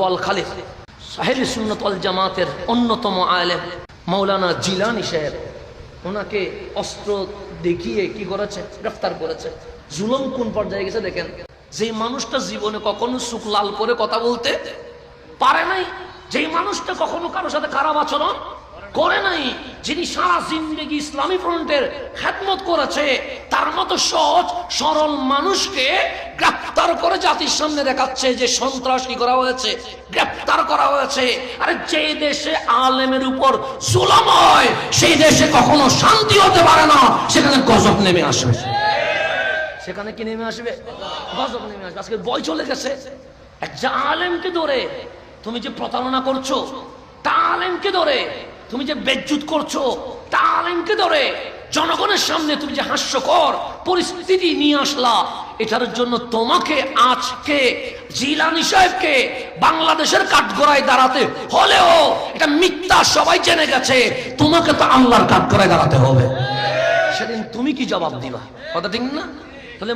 বোয়াল খালিফ সাহেব সুন্নত জামাতের অন্যতম আলেম মৌলানা জিলানি সাহেব, ওনাকে অস্ত্র দেখিয়ে কি করেছে? গ্রেফতার করেছে। জুলম কোন পর্যায়ে গেছে দেখেন? যে মানুষটা জীবনে কখনো সুখ লাল করে কথা বলতে পারে নাই, যেই মানুষটা কখনো কারোর সাথে খারাপ আচরণ করে নাই, যিনি সারা জিন্দগি ইসলামী ফ্রন্টের খেদমত করেছে তার মতো সহজ, সরল মানুষকে গ্রেফতার করে জাতির সামনে দেখাচ্ছে যে সন্ত্রাসী করা হয়েছে। গ্রেফতার করা হয়েছে। আরে যে দেশে আলেমের উপর জুলম হয়, সেই দেশে কখনো শান্তি হতে পারে না। সেখানে গজব নেমে আসবে। সেখানে কি নেমে আসবে? গজব নেমে আসবে। আজকে বই চলে গেছে। একটা আলেমকে ধরে তুমি যে প্রতারণা করছ, তা আলেমকে ধরে তুমি যে বেজ্জুত করছ, তা আলেমকে ধরে জনগণের সামনে তুমি যে হাস্যকর পরিস্থিতি নিয়ে আসলা, এটার জন্য তোমাকে আজকে জিলানি সাহেবকে বাংলাদেশের কাঠগড়ায় দাঁড়াতে হলেও এটা মিথ্যা সবাই জেনে গেছে, তোমাকে তো আল্লাহর কাঠগড়ায় দাঁড়াতে হবে। সেদিন তুমি কি জবাব দিবা? কথা ঠিক না? তাহলে